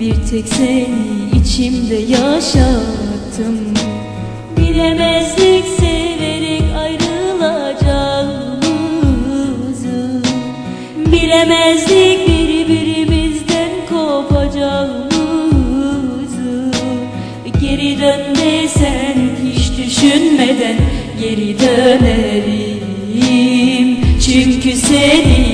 bir tek seni içimde yaşattım. Bilemezdik severek ayrılacağımızı Bilemezdik birbirimizden kopacağımızı. Geri dön hiç düşünmeden geri dönerim. Çünkü seni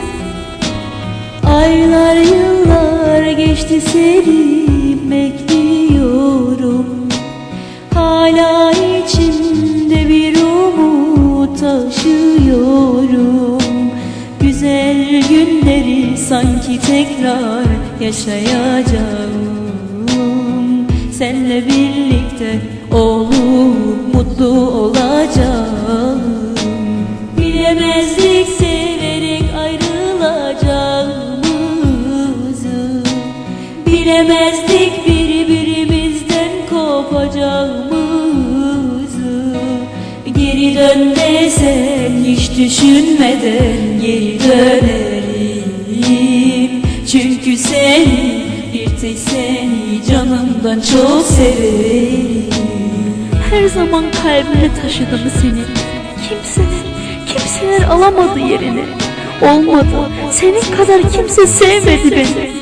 seni bekliyorum. Hala içimde bir umut taşıyorum. Güzel günleri sanki tekrar yaşayacağım. Senle birlikte olup mutlu olacağım Bilemezdik birbirimizden kopacağımızı. Geri dön desen hiç düşünmeden geri dönerim. Çünkü seni bir tek seni canımdan çok severim. Her zaman kalbimde taşıdım seni. Kimseler, kimseler alamadı yerini. Olmadı, senin kadar kimse sevmedi beni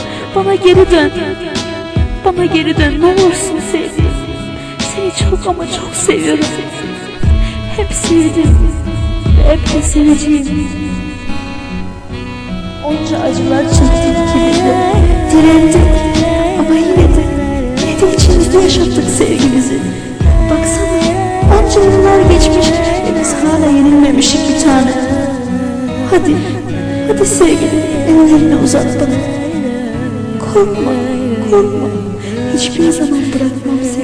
Bana geri dön. Bana geri dön. Ne olursun sevdiğim Seni çok ama çok seviyorum. Hep sevdim. Hep de seveceğim. Onca acılar çektik ikimiz de Direndik. Ama yine de Yine de içimizde yaşattık sevgimizi. Baksana onca yıllar geçmiş. Ve biz hala yenilmemişik bir tane. Hadi, hadi sevgilim ellerini uzat bana Korkma, korkma. Hiçbir zaman bırakmam seni